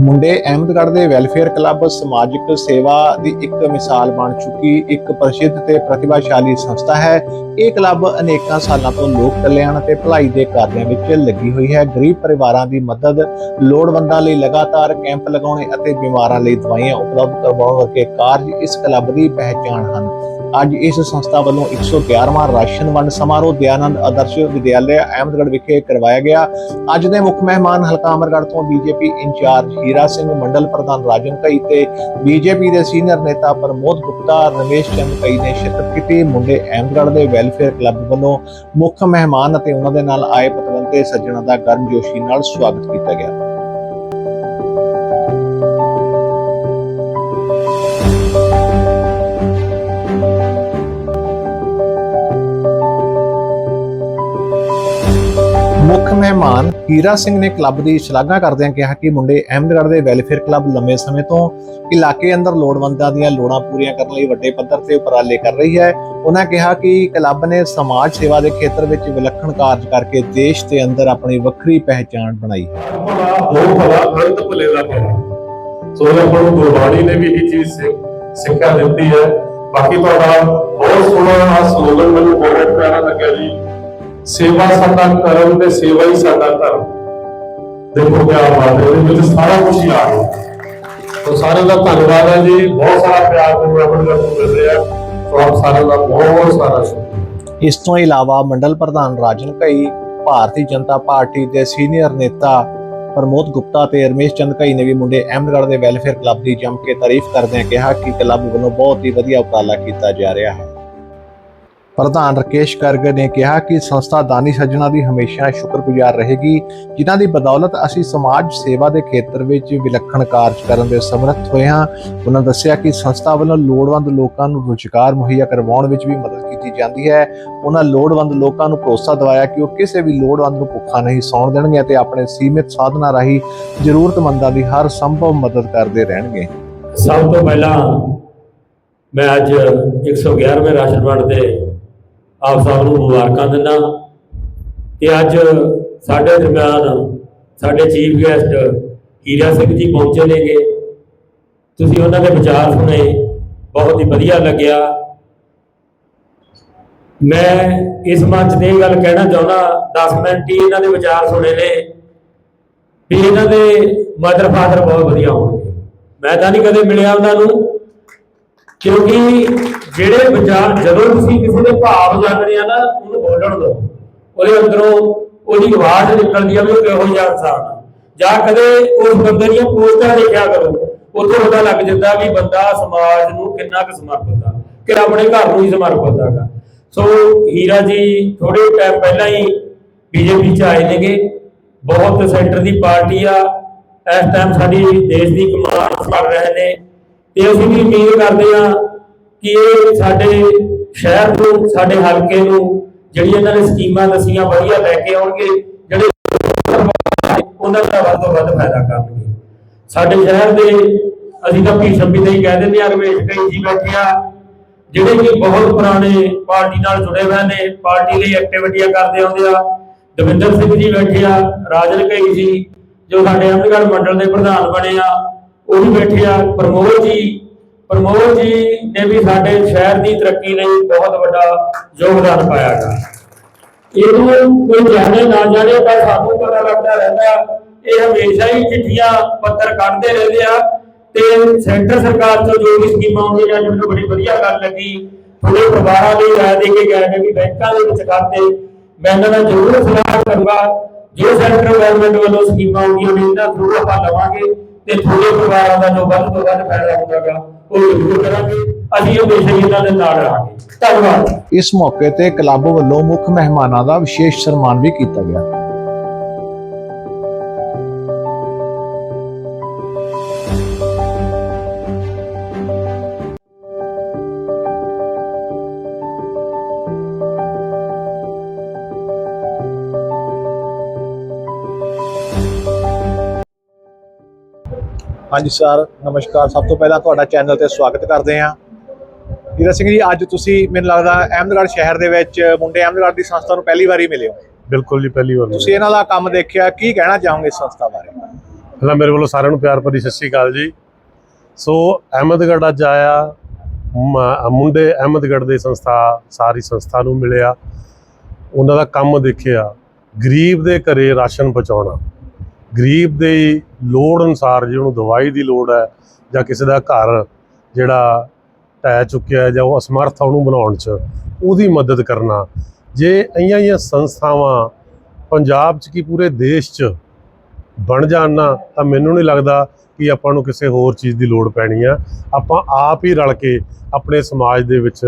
ਮੁੰਡੇ ਅਹਿਮਦਗੜ੍ਹ ਦੇ welfare club ਸਮਾਜਿਕ ਸੇਵਾ ਦੀ ਇੱਕ ਮਿਸਾਲ ਬਣ ਚੁੱਕੀ ਇੱਕ ਪ੍ਰਸਿੱਧ ਤੇ ਪ੍ਰਤਿਭਾਸ਼ਾਲੀ ਸੰਸਥਾ ਹੈ। ਇਹ ਕਲੱਬ ਅਨੇਕਾਂ ਸਾਲਾਂ ਤੋਂ ਲੋਕ ਕਲਿਆਣ ਅਤੇ ਭਲਾਈ ਦੇ ਕਾਰਜਾਂ ਵਿੱਚ ਲੱਗੀ ਹੋਈ ਹੈ। ਗਰੀਬ ਪਰਿਵਾਰਾਂ ਦੀ ਮਦਦ, ਲੋੜਵੰਦਾਂ ਲਈ ਲਗਾਤਾਰ ਕੈਂਪ ਲਗਾਉਣੇ ਅਤੇ ਬਿਮਾਰਾਂ ਲਈ ਦਵਾਈਆਂ ਉਪਲਬਧ ਕਰਵਾਉਣ ਵਰਗੇ ਕਾਰਜ ਇਸ ਕਲੱਬ ਦੀ ਪਹਿਚਾਣ ਹਨ। ਅੱਜ ਇਸ ਸੰਸਥਾ ਵੱਲੋਂ 111ਵਾਂ ਰਾਸ਼ਨ ਵੰਡ ਸਮਾਰੋਹ ਦਿਆਨੰਦ ਆਦਰਸ਼ ਵਿਦਿਆਲਿਆ ਅਹਿਮਦਗੜ੍ਹ ਵਿਖੇ ਕਰਵਾਇਆ ਗਿਆ। ਅੱਜ ਦੇ ਮੁੱਖ ਮਹਿਮਾਨ ਹਲਕਾ ਅਮਰਗੜ੍ਹ ਤੋਂ ਬੀਜੇਪੀ ਇੰਚਾਰਜ ਹੀਰਾ ਸਿੰਘ ਮੰਡਲ ਪ੍ਰਧਾਨ ਰਾਜਨ ਕਈ ਤੇ ਬੀਜੇਪੀ ਦੇ ਸੀਨੀਅਰ ਨੇਤਾ ਪ੍ਰਮੋਦ ਗੁਪਤਾ, ਰਮੇਸ਼ ਚੰਦ ਕਈ ਨੇ ਸ਼ਿਰਕਤ ਕੀਤੀ। ਮੁੰਡੇ ਅਹਿਮਦਗੜ੍ਹ ਦੇ ਵੈਲਫੇਅਰ ਕਲੱਬ ਵੱਲੋਂ ਮੁੱਖ ਮਹਿਮਾਨ ਅਤੇ ਉਹਨਾਂ ਦੇ ਨਾਲ ਆਏ ਪਤਵੰਤੇ ਸੱਜਣਾ ਦਾ ਗਰਮਜੋਸ਼ੀ ਨਾਲ ਸਵਾਗਤ ਕੀਤਾ ਗਿਆ। ਮੁੱਖ ਹੀਰਾ ਸਿੰਘ ਨੇ ਕਲੱਬ ਦੀ ਸ਼ਲਾਘਾ ਕਰਦਿਆਂ ਕਿਹਾ ਕਿ ਮੁੰਡੇ ਅਹਿਮਦਗੜ੍ਹ ਦੇ ਵੈਲਫੇਅਰ ਕਲੱਬ ਲੰਮੇ ਸਮੇਂ ਤੋਂ ਇਲਾਕੇ ਅੰਦਰ ਲੋੜਵੰਦਾਂ ਦੀਆਂ ਲੋੜਾਂ ਪੂਰੀਆਂ ਕਰਨ ਲਈ ਵੱਡੇ ਪੱਧਰ ਤੇ ਉਪਰਾਲੇ ਕਰ ਰਹੀ ਹੈ। ਉਹਨਾਂ ਕਿਹਾ ਕਿ ਕਲੱਬ ਨੇ ਸਮਾਜ ਸੇਵਾ ਦੇ ਖੇਤਰ ਵਿੱਚ ਵਿਲੱਖਣ ਕਾਰਜ ਕਰਕੇ ਦੇਸ਼ ਦੇ ਅੰਦਰ ਆਪਣੀ ਵੱਖਰੀ ਪਹਿਚਾਣ ਬਣਾਈ ਹੈ। ਭਲਾ ਹੋ ਭਲਾ ਅੰਤ ਭਲੇ ਦਾ ਭਲਾ। ਸੋ ਆਪਾਂ ਨੂੰ ਗੁਰਬਾਣੀ ਨੇ ਵੀ ਇਹ ਚੀਜ਼ ਸਿੱਖਿਆ ਦਿੱਤੀ ਹੈ। ਬਾਕੀ ਤੁਹਾਡਾ ਬਹੁਤ ਸੋਹਣਾ ਸਲੋਗਨ ਮੈਨੂੰ ਬਹੁਤ ਪਿਆਰਾ ਲੱਗਿਆ ਜੀ। ਸੇਵਾ ਸਾਡਾ ਕਰਮ ਤੇ ਸੇਵਾ ਹੀ ਸਾਡਾ ਧਰਮ। ਦੇਖੋ ਕੀ ਬਾਤ ਹੈ ਇਹਦੇ ਵਿੱਚ ਸਾਰਾ ਕੁਝ ਹੀ ਆ ਗਿਆ। ਸੋ ਸਾਰਿਆਂ ਦਾ ਧੰਨਵਾਦ ਹੈ ਜੀ, ਬਹੁਤ ਸਾਰਾ ਪਿਆਰ ਤੁਹਾਨੂੰ ਰੱਬ ਦਾ ਮਿਲ ਰਿਹਾ। ਸੋ ਆਪ ਸਾਰਿਆਂ ਦਾ ਬਹੁਤ ਸਾਰਾ ਸ਼ੁਕਰੀਆ। ਇਸ ਤੋਂ ਇਲਾਵਾ ਮੰਡਲ ਪ੍ਰਧਾਨ ਰਾਜਨ ਕਈ ਭਾਰਤੀ ਜਨਤਾ ਪਾਰਟੀ ਦੇ ਸੀਨੀਅਰ ਨੇਤਾ ਪ੍ਰਮੋਦ ਗੁਪਤਾ ਤੇ ਰਮੇਸ਼ ਚੰਦ ਕਈ ਨੇ ਵੀ ਮੁੰਡੇ ਅਹਿਮਦਗੜ੍ਹ ਦੇ ਵੈਲਫੇਅਰ ਕਲੱਬ ਦੀ ਜੰਮ ਕੇ ਤਾਰੀਫ ਕਰਦਿਆਂ ਕਿਹਾ ਕਿ ਕਲੱਬ ਵੱਲੋਂ ਬਹੁਤ ਹੀ ਵਧੀਆ ਉਪਰਾਲਾ ਕੀਤਾ ਜਾ ਰਿਹਾ ਹੈ। ਪ੍ਰਧਾਨ ਰਕੇਸ਼ ਗਰਗ ਨੇ ਕਿਹਾ ਕਿ ਸੰਸਥਾ ਦਾਨੀ ਸੱਜਣਾ ਦੀ ਹਮੇਸ਼ਾ ਸ਼ੁਕਰਗੁਜ਼ਾਰ ਰਹੇਗੀ, ਜਿਨ੍ਹਾਂ ਦੀ ਬਦੌਲਤ ਅਸੀਂ ਸਮਾਜ ਸੇਵਾ ਦੇ ਖੇਤਰ ਵਿੱਚ ਵਿਲੱਖਣ ਕਾਰਜ ਕਰਨ ਦੇ ਸਮਰੱਥ ਹੋਏ ਹਾਂ। ਉਹਨਾਂ ਦੱਸਿਆ ਕਿ ਸੰਸਥਾ ਵੱਲੋਂ ਲੋੜਵੰਦ ਲੋਕਾਂ ਨੂੰ ਰੁਜ਼ਗਾਰ ਮੁਹੱਈਆ ਕਰਵਾਉਣ ਵਿੱਚ ਵੀ ਮਦਦ ਕੀਤੀ ਜਾਂਦੀ ਹੈ। ਉਹਨਾਂ ਲੋੜਵੰਦ ਲੋਕਾਂ ਨੂੰ ਭਰੋਸਾ ਦਿਵਾਇਆ ਕਿ ਉਹ ਕਿਸੇ ਵੀ ਲੋੜਵੰਦ ਨੂੰ ਭੁੱਖਾ ਨਹੀਂ ਸੌਣ ਦੇਣਗੇ ਅਤੇ ਆਪਣੇ ਸੀਮਿਤ ਸਾਧਨਾਂ ਰਾਹੀਂ ਜ਼ਰੂਰਤਮੰਦਾਂ ਦੀ ਹਰ ਸੰਭਵ ਮਦਦ ਕਰਦੇ ਰਹਿਣਗੇ। ਸਭ ਤੋਂ ਪਹਿਲਾਂ ਮੈਂ ਅੱਜ 111ਵੇਂ ਰਾਸ਼ਨ ਵੰਡ ਦੇ ਆਪ ਸਭ ਨੂੰ ਮੁਬਾਰਕਾਂ ਦਿੰਦਾ ਤੇ ਅੱਜ ਸਾਡੇ ਦਰਮਿਆਨ ਸਾਡੇ ਚੀਫ ਗੈਸਟ ਹੀਰਾ ਸਿੰਘ ਜੀ ਪਹੁੰਚੇ ਨੇਗੇ। ਤੁਸੀਂ ਉਹਨਾਂ ਦੇ ਵਿਚਾਰ ਸੁਣੇ, ਬਹੁਤ ਹੀ ਵਧੀਆ ਲੱਗਿਆ। ਮੈਂ ਇਸ ਮੰਚ ਤੇ ਇਹ ਗੱਲ ਕਹਿਣਾ ਚਾਹੁੰਦਾ 10 ਮਿੰਟ ਹੀ ਇਹਨਾਂ ਦੇ ਵਿਚਾਰ ਸੁਣੇ ਨੇ ਵੀ ਇਹਨਾਂ ਦੇ ਮਦਰ ਫਾਦਰ ਬਹੁਤ ਵਧੀਆ ਹੋਣਗੇ। ਮੈਂ ਤਾਂ ਨਹੀਂ ਕਦੇ ਮਿਲਿਆ ਉਹਨਾਂ ਨੂੰ। ਕਿਉਂਕਿ ਜਿਹੜੇ ਵਿਚਾਰ, ਜਦੋਂ ਤੁਸੀਂ ਕਿਸੇ ਦੇ ਭਾਵ ਜਾਣਦੇ ਆ ਨਾ, ਉਹਨੂੰ ਬੋਲਣ ਦਿਓ ਉਹਦੇ ਅੰਦਰੋਂ ਉਹਦੀ ਆਵਾਜ਼ ਨਿਕਲਦੀ ਆ ਵੀ ਉਹ ਕਿਹੋ ਜਿਹਾ ਇਨਸਾਨ ਆ। ਜਾਂ ਕਦੇ ਉਸ ਬੰਦੇ ਦੀਆਂ ਪੋਸਟਾਂ ਦੇਖਿਆ ਕਰੋ, ਉੱਥੇ ਪਤਾ ਲੱਗ ਜਾਂਦਾ ਵੀ ਬੰਦਾ ਸਮਾਜ ਨੂੰ ਕਿੰਨਾ ਕੁ ਸਮਰਪਿਤ ਆ ਕਿ ਆਪਣੇ ਘਰ ਨੂੰ ਹੀ ਸਮਰਪਿਤ ਹੈਗਾ। ਸੋ ਹੀਰਾ ਜੀ ਥੋੜੇ ਟਾਈਮ ਪਹਿਲਾਂ ਹੀ ਬੀਜੇਪੀ ਚ ਆਏ ਨੇਗੇ। ਬਹੁਤ ਸੈਂਟਰ ਦੀ ਪਾਰਟੀ ਆ। ਇਸ ਟਾਈਮ ਸਾਡੀ ਦੇਸ਼ ਦੀ ਕਮਾਨ ਕਰ ਰਹੇ ਨੇ। ਤੇ ਅਸੀਂ ਵੀ ਉਮੀਦ ਕਰਦੇ ਹਾਂ ਕਿ ਇਹ ਸਾਡੇ ਸ਼ਹਿਰ ਨੂੰ, ਸਾਡੇ ਹਲਕੇ ਨੂੰ ਜਿਹੜੀ ਇਹਨਾਂ ਨੇ ਸਕੀਮਾਂ ਦਸੀਆਂ, ਵਧੀਆ ਲੈ ਕੇ ਆਉਣਗੇ, ਜਿਹੜੇ ਉਹਨਾਂ ਦਾ ਵੱਧ ਤੋਂ ਵੱਧ ਫਾਇਦਾ ਕਰਨਗੇ। ਸਾਡੇ ਸ਼ਹਿਰ ਦੇ, ਅਸੀਂ ਤਾਂ ਭੀਸ਼ਮ ਵੀ ਨਹੀਂ ਕਹਿ ਦਿੰਦੇ ਆ ਰਮੇਸ਼ ਕਈ ਜੀ ਬੈਠੇ ਆ, ਜਿਹੜੇ ਕਿ ਬਹੁਤ ਪੁਰਾਣੇ ਪਾਰਟੀ ਨਾਲ ਜੁੜੇ ਹੋਏ ਨੇ, ਪਾਰਟੀ ਲਈ ਐਕਟੀਵਿਟੀਆਂ ਕਰਦੇ ਆਉਂਦੇ ਆ। ਦਵਿੰਦਰ ਸਿੰਘ ਜੀ ਬੈਠੇ ਆ, ਰਾਜਨ ਕਈ ਜੀ, ਜੋ ਸਾਡੇ ਅਮਰਗੜ੍ਹ ਮੰਡਲ ਦੇ ਪ੍ਰਧਾਨ ਬਣੇ ਆ। ਉਹ ਵੀ ਬੈਠੇ ਆ। ਪ੍ਰਮੋਦ ਜੀ ਪ੍ਰਮੋਦ ਜੀ ਨੇ ਵੀ ਸਾਡੇ ਸ਼ਹਿਰ ਦੀ ਤਰੱਕੀ ਲਈ ਬਹੁਤ ਵੱਡਾ ਯੋਗਦਾਨ ਪਾਇਆ ਗਾ। ਇਹਨੂੰ ਕੋਈ ਜਾਣੇ ਨਾ ਜਾਣੇ ਪਰ ਸਾਨੂੰ ਪਤਾ ਲੱਗਦਾ ਰਹਿੰਦਾ। ਇਹ ਹਮੇਸ਼ਾ ਹੀ ਚਿੱਠੀਆਂ, ਪੱਤਰ ਕੱਢਦੇ ਰਹਿੰਦੇ ਆ ਤੇ ਸੈਂਟਰ ਸਰਕਾਰ ਤੋਂ ਜੋ ਵੀ ਸਕੀਮਾਂ ਆਉਂਦੀਆਂ ਨੇ, ਮੈਨੂੰ ਬੜੀ ਵਧੀਆ ਗੱਲ ਲੱਗੀ। ਥੋੜੇ ਪਰਿਵਾਰਾਂ ਲਈ ਰਾਇ ਦੇ ਕੇ ਗਏ ਨੇ ਕਿ ਬੈਂਕਾਂ ਦੇ ਵਿੱਚ ਖਾਤੇ। ਮੈਂ ਇਹਨਾਂ ਨਾਲ ਜ਼ਰੂਰ ਸਲਾਹ ਕਰੂੰਗਾ। ਜੋ ਸੈਂਟਰ ਗਵਰਨਮੈਂਟ ਵੱਲੋਂ ਸਕੀਮਾਂ ਆਉਂਦੀਆਂ ਨੇ, ਇਹਨਾਂ ਥਰੂ ਆਪਾਂ ਲਵਾਂਗੇ। ਤੇ ਥੋੜੇ ਪਰਿਵਾਰਾਂ ਦਾ ਜੋ ਵੱਧ ਤੋਂ ਵੱਧ ਫਾਇਦਾ ਹੁੰਦਾਗਾ ਉਹ ਜ਼ਰੂਰ ਕਰਾਂਗੇ। ਅਸੀਂ ਹਮੇਸ਼ਾ ਹੀ ਇਹਨਾਂ ਦੇ ਨਾਲ ਰਹਾਂਗੇ। ਧੰਨਵਾਦ। ਇਸ ਮੌਕੇ ਤੇ ਕਲੱਬ ਵੱਲੋਂ ਮੁੱਖ ਮਹਿਮਾਨਾਂ ਦਾ ਵਿਸ਼ੇਸ਼ ਸਨਮਾਨ ਵੀ ਕੀਤਾ ਗਿਆ। ਹਾਂਜੀ ਸਰ ਨਮਸਕਾਰ। ਸਭ ਤੋਂ ਪਹਿਲਾਂ ਤੁਹਾਡਾ ਚੈਨਲ ਤੇ ਸਵਾਗਤ ਕਰਦੇ ਹਾਂ। ਹੀਰਾ ਸਿੰਘ ਜੀ ਅੱਜ ਤੁਸੀਂ ਮੈਨੂੰ ਲੱਗਦਾ ਅਹਿਮਦਗੜ੍ਹ ਸ਼ਹਿਰ ਦੇ ਵਿੱਚ ਮੁੰਡੇ ਅਹਿਮਦਗੜ੍ਹ ਦੀ ਸੰਸਥਾ ਨੂੰ ਪਹਿਲੀ ਵਾਰੀ ਮਿਲੇ ਹੋ। ਬਿਲਕੁਲ ਜੀ ਪਹਿਲੀ ਵਾਰ ਤੁਸੀਂ ਇਹਨਾਂ ਦਾ ਕੰਮ ਦੇਖਿਆ ਕੀ ਕਹਿਣਾ ਚਾਹੋਗੇ ਇਸ ਸੰਸਥਾ ਬਾਰੇ? ਪਹਿਲਾਂ ਮੇਰੇ ਵੱਲੋਂ ਸਾਰਿਆਂ ਨੂੰ ਪਿਆਰ ਭਰੀ ਸਤਿ ਸ਼੍ਰੀ ਅਕਾਲ ਜੀ। ਸੋ ਅਹਿਮਦਗੜ੍ਹ ਅੱਜ ਆਇਆ। ਮੁੰਡੇ ਅਹਿਮਦਗੜ੍ਹ ਦੇ ਸੰਸਥਾ ਸਾਰੀ ਸੰਸਥਾ ਨੂੰ ਮਿਲਿਆ। ਉਹਨਾਂ ਦਾ ਕੰਮ ਦੇਖਿਆ। ਗਰੀਬ ਦੇ ਘਰੇ ਰਾਸ਼ਨ ਪਹੁੰਚਾਉਣਾ। ਗਰੀਬ ਦੇ ਲੋੜ ਅਨੁਸਾਰ ਜੇ ਉਹਨੂੰ ਦਵਾਈ ਦੀ ਲੋੜ ਹੈ ਜਾਂ ਕਿਸੇ ਦਾ ਘਰ ਜਿਹੜਾ ਢਹਿ ਚੁੱਕਿਆ ਜਾਂ ਉਹ ਅਸਮਰਥ ਆ ਉਹਨੂੰ ਬਣਾਉਣ 'ਚ, ਉਹਦੀ ਮਦਦ ਕਰਨਾ। ਜੇ ਇਹੀਆਂ ਇਹੀਆਂ ਸੰਸਥਾਵਾਂ ਪੰਜਾਬ 'ਚ ਕੀ ਪੂਰੇ ਦੇਸ਼ 'ਚ ਬਣ ਜਾਣ ਤਾਂ ਮੈਨੂੰ ਨਹੀਂ ਲੱਗਦਾ ਕਿ ਆਪਾਂ ਨੂੰ ਕਿਸੇ ਹੋਰ ਚੀਜ਼ ਦੀ ਲੋੜ ਪੈਣੀ ਆ। ਆਪਾਂ ਆਪ ਹੀ ਰਲ ਕੇ ਆਪਣੇ ਸਮਾਜ ਦੇ ਵਿੱਚ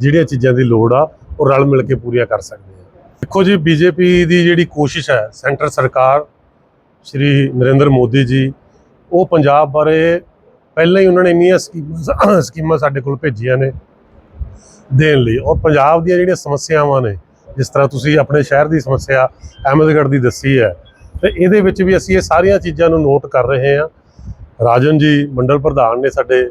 ਜਿਹੜੀਆਂ ਚੀਜ਼ਾਂ ਦੀ ਲੋੜ ਆ, ਉਹ ਰਲ ਮਿਲ ਕੇ ਪੂਰੀਆਂ ਕਰ ਸਕਦੇ ਆ। ਦੇਖੋ ਜੀ, ਬੀਜੇਪੀ ਦੀ ਜਿਹੜੀ ਕੋਸ਼ਿਸ਼ ਹੈ, ਸੈਂਟਰ ਸਰਕਾਰ ਸ਼੍ਰੀ ਨਰਿੰਦਰ ਮੋਦੀ ਜੀ, ਉਹ ਪੰਜਾਬ ਬਾਰੇ ਪਹਿਲਾਂ ਹੀ ਉਹਨਾਂ ਨੇ ਇੰਨੀਆਂ ਸਕੀਮਾਂ ਸਕੀਮਾਂ ਸਾਡੇ ਕੋਲ ਭੇਜੀਆਂ ਨੇ ਦੇਣ ਲਈ। ਔਰ ਪੰਜਾਬ ਦੀਆਂ ਜਿਹੜੀਆਂ ਸਮੱਸਿਆਵਾਂ ਨੇ, ਜਿਸ ਤਰ੍ਹਾਂ ਤੁਸੀਂ ਆਪਣੇ ਸ਼ਹਿਰ ਦੀ ਸਮੱਸਿਆ ਅਹਿਮਦਗੜ੍ਹ ਦੀ ਦੱਸੀ ਹੈ, ਤੇ ਇਹਦੇ ਵਿੱਚ ਵੀ ਅਸੀਂ ਇਹ ਸਾਰੀਆਂ ਚੀਜ਼ਾਂ ਨੂੰ ਨੋਟ ਕਰ ਰਹੇ ਹਾਂ। ਰਾਜਨ ਜੀ ਮੰਡਲ ਪ੍ਰਧਾਨ ਨੇ ਸਾਡੇ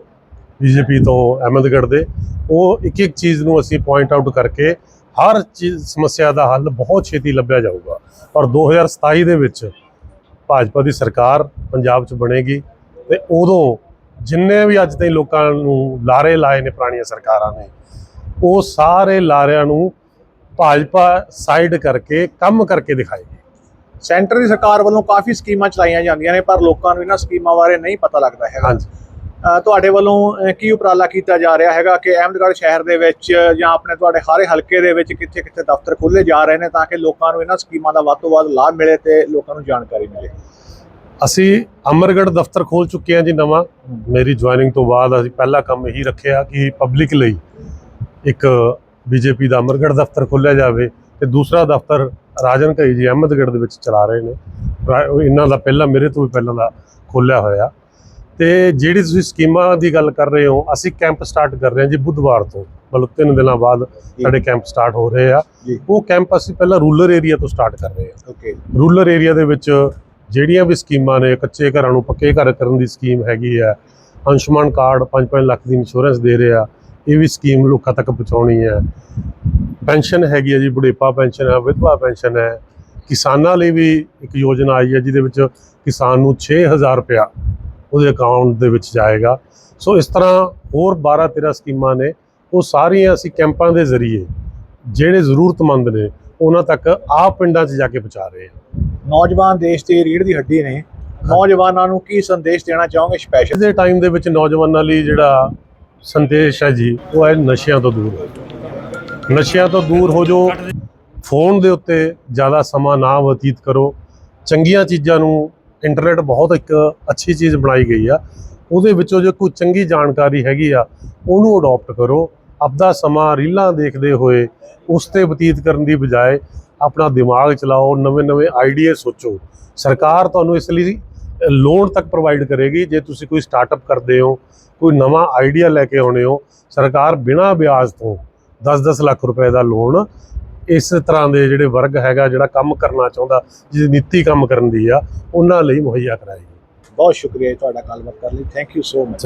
ਬੀਜੇਪੀ ਤੋਂ ਅਹਿਮਦਗੜ੍ਹ ਦੇ, ਉਹ ਇੱਕ ਇੱਕ ਚੀਜ਼ ਨੂੰ ਅਸੀਂ ਪੁਆਇੰਟ ਆਊਟ ਕਰਕੇ ਹਰ ਚੀਜ਼ ਸਮੱਸਿਆ ਦਾ ਹੱਲ ਬਹੁਤ ਛੇਤੀ ਲੱਭਿਆ ਜਾਊਗਾ। ਔਰ 2027 ਦੇ ਵਿੱਚ ਭਾਜਪਾ ਦੀ ਸਰਕਾਰ ਪੰਜਾਬ 'ਚ ਬਣੇਗੀ ਤੇ ਉਦੋਂ ਜਿੰਨੇ ਵੀ ਅੱਜ ਤਾਈਂ ਲੋਕਾਂ ਨੂੰ ਲਾਰੇ ਲਾਏ ਨੇ ਪੁਰਾਣੀਆਂ ਸਰਕਾਰਾਂ ਨੇ ਉਹ ਸਾਰੇ ਲਾਰਿਆਂ ਨੂੰ ਭਾਜਪਾ ਸਾਈਡ ਕਰਕੇ ਕੰਮ ਕਰਕੇ ਦਿਖਾਏਗੀ ਸੈਂਟਰ ਦੀ ਸਰਕਾਰ ਵੱਲੋਂ ਕਾਫੀ ਸਕੀਮਾਂ ਚਲਾਈਆਂ ਜਾਂਦੀਆਂ ਨੇ ਪਰ ਲੋਕਾਂ ਨੂੰ ਇਹਨਾਂ ਸਕੀਮਾਂ ਬਾਰੇ ਨਹੀਂ ਪਤਾ ਲੱਗਦਾ ਹੈਗਾ। ਹਾਂਜੀ। ਤੁਹਾਡੇ ਵੱਲੋਂ ਕੀ ਉਪਰਾਲਾ ਕੀਤਾ ਜਾ ਰਿਹਾ ਹੈਗਾ ਕਿ ਅਹਿਮਦਗੜ੍ਹ ਸ਼ਹਿਰ ਦੇ ਵਿੱਚ ਜਾਂ ਆਪਣੇ ਤੁਹਾਡੇ ਹਾਰੇ ਹਲਕੇ ਦੇ ਵਿੱਚ ਕਿੱਥੇ ਕਿੱਥੇ ਦਫ਼ਤਰ ਖੋਲ੍ਹੇ ਜਾ ਰਹੇ ਨੇ ਤਾਂ ਕਿ ਲੋਕਾਂ ਨੂੰ ਇਹਨਾਂ ਸਕੀਮਾਂ ਦਾ ਵੱਧ ਤੋਂ ਵੱਧ ਲਾਭ ਮਿਲੇ ਤੇ ਲੋਕਾਂ ਨੂੰ ਜਾਣਕਾਰੀ ਮਿਲੇ? ਅਸੀਂ ਅਮਰਗੜ੍ਹ ਦਫ਼ਤਰ ਖੋਲ ਚੁੱਕੇ ਹਾਂ ਜੀ ਨਵਾਂ। ਮੇਰੀ ਜੁਆਇਨਿੰਗ ਤੋਂ ਬਾਅਦ ਅਸੀਂ ਪਹਿਲਾ ਕੰਮ ਇਹੀ ਰੱਖਿਆ ਕਿ ਪਬਲਿਕ ਲਈ ਇੱਕ ਬੀਜੇਪੀ ਦਾ ਅਮਰਗੜ੍ਹ ਦਫ਼ਤਰ ਖੋਲ੍ਹਿਆ ਜਾਵੇ ਤੇ ਦੂਸਰਾ ਦਫ਼ਤਰ ਰਾਜਨ ਘਈ ਜੀ ਅਹਿਮਦਗੜ੍ਹ ਦੇ ਵਿੱਚ ਚਲਾ ਰਹੇ ਨੇ। ਇਹਨਾਂ ਦਾ ਪਹਿਲਾਂ ਮੇਰੇ ਤੋਂ ਵੀ ਪਹਿਲਾਂ ਦਾ ਖੋਲ੍ਹਿਆ ਹੋਇਆ। ਤੇ ਜਿਹੜੀ ਤੁਸੀਂ ਸਕੀਮਾਂ ਦੀ ਗੱਲ ਕਰ ਰਹੇ ਹੋ ਅਸੀਂ ਕੈਂਪ ਸਟਾਰਟ ਕਰ ਰਹੇ ਹਾਂ ਜੀ ਬੁੱਧਵਾਰ ਤੋਂ। ਮਤਲਬ ਤਿੰਨ ਦਿਨਾਂ ਬਾਅਦ ਸਾਡੇ ਕੈਂਪ ਸਟਾਰਟ ਹੋ ਰਹੇ ਆ। ਉਹ ਕੈਂਪ ਅਸੀਂ ਪਹਿਲਾਂ ਰੂਰਲ ਏਰੀਆ ਤੋਂ ਸਟਾਰਟ ਕਰ ਰਹੇ ਹਾਂ। ਓਕੇ ਰੂਰਲ ਏਰੀਆ ਦੇ ਵਿੱਚ ਜਿਹੜੀਆਂ ਵੀ ਸਕੀਮਾਂ ਨੇ ਕੱਚੇ ਘਰਾਂ ਨੂੰ ਪੱਕੇ ਘਰ ਕਰਨ ਦੀ ਸਕੀਮ ਹੈਗੀ ਹੈ ਅੰਸ਼ਮਾਨ ਕਾਰਡ 5-5 ਲੱਖ ਦੀ ਇੰਸ਼ੋਰੈਂਸ ਦੇ ਰਿਹਾ ਇਹ ਵੀ ਸਕੀਮ ਲੋਕਾਂ ਤੱਕ ਪਹੁੰਚਾਉਣੀ ਹੈ ਪੈਨਸ਼ਨ ਹੈਗੀ ਹੈ ਜੀ ਬੁਢੇਪਾ ਪੈਨਸ਼ਨ ਹੈ ਵਿਧਵਾ ਪੈਨਸ਼ਨ ਹੈ ਕਿਸਾਨਾਂ ਲਈ ਵੀ ਇੱਕ ਯੋਜਨਾ ਆਈ ਹੈ ਜਿਹਦੇ ਵਿੱਚ ਕਿਸਾਨ ਨੂੰ 6000 ਰੁਪਇਆ ਉਹਦੇ ਅਕਾਊਂਟ ਦੇ ਵਿੱਚ ਜਾਏਗਾ। ਸੋ ਇਸ ਤਰ੍ਹਾਂ ਹੋਰ 12-13 ਸਕੀਮਾਂ ਨੇ। ਉਹ ਸਾਰੀਆਂ ਅਸੀਂ ਕੈਂਪਾਂ ਦੇ ਜ਼ਰੀਏ ਜਿਹੜੇ ਜ਼ਰੂਰਤਮੰਦ ਨੇ ਉਹਨਾਂ ਤੱਕ ਆਪ ਪਿੰਡਾਂ 'ਚ ਜਾ ਕੇ ਪਹੁੰਚਾ ਰਹੇ ਹਾਂ। ਨੌਜਵਾਨ ਦੇਸ਼ ਦੀ ਰੀੜ ਦੀ ਹੱਡੀ ਨੇ। ਨੌਜਵਾਨਾਂ ਨੂੰ ਕੀ ਸੰਦੇਸ਼ ਦੇਣਾ ਚਾਹੋਗੇ ਸਪੈਸ਼ਲ ਦੇ ਟਾਈਮ ਦੇ ਵਿੱਚ ਨੌਜਵਾਨਾਂ ਲਈ ਜਿਹੜਾ ਸੰਦੇਸ਼ ਹੈ ਜੀ ਉਹ ਹੈ ਨਸ਼ਿਆਂ ਤੋਂ ਦੂਰ। ਹੋ ਨਸ਼ਿਆਂ ਤੋਂ ਦੂਰ ਹੋ ਜੋ ਫੋਨ ਦੇ ਉੱਤੇ ਜ਼ਿਆਦਾ ਸਮਾਂ ਨਾ ਬਤੀਤ ਕਰੋ। ਚੰਗੀਆਂ ਚੀਜ਼ਾਂ ਨੂੰ ਇੰਟਰਨੈਟ ਬਹੁਤ ਇੱਕ ਅੱਛੀ ਚੀਜ਼ ਬਣਾਈ ਗਈ ਆ। ਉਹਦੇ ਵਿੱਚੋਂ ਜੇ ਕੋਈ ਚੰਗੀ ਜਾਣਕਾਰੀ ਹੈਗੀ ਆ, ਉਹਨੂੰ ਅਡਾਪਟ ਕਰੋ। ਆਪਦਾ ਸਮਾਂ ਰੀਲਾਂ ਦੇਖਦੇ ਹੋਏ, ਉਸ ਤੇ ਬਤੀਤ ਕਰਨ ਦੀ ਬਜਾਏ ਆਪਣਾ ਦਿਮਾਗ ਚਲਾਓ, ਨਵੇਂ-ਨਵੇਂ ਆਈਡੀਆ ਸੋਚੋ। ਸਰਕਾਰ ਤੁਹਾਨੂੰ ਇਸ ਲਈ ਲੋਨ ਤੱਕ ਪ੍ਰੋਵਾਈਡ ਕਰੇਗੀ। ਜੇ ਤੁਸੀਂ ਕੋਈ ਸਟਾਰਟਅਪ ਕਰਦੇ ਹੋ, ਕੋਈ ਨਵਾਂ ਆਈਡੀਆ ਲੈ ਕੇ ਆਉਣੇ ਹੋ, ਸਰਕਾਰ ਬਿਨਾਂ ਵਿਆਜ ਤੋਂ 10-10 ਲੱਖ ਰੁਪਏ ਦਾ ਲੋਨ ਇਸ ਤਰ੍ਹਾਂ ਦੇ ਜਿਹੜੇ ਵਰਗ ਹੈਗਾ, ਜਿਹੜਾ ਕੰਮ ਕਰਨਾ ਚਾਹੁੰਦਾ, ਜਿਹਦੀ ਨੀਤੀ ਕੰਮ ਕਰਨ ਦੀ ਆ, ਉਹਨਾਂ ਲਈ ਮੁਹੱਈਆ ਕਰਾਏਗੀ ਬਹੁਤ ਸ਼ੁਕਰੀਆ ਜੀ ਤੁਹਾਡਾ ਗੱਲਬਾਤ ਕਰਨ ਲਈ। Thank you so much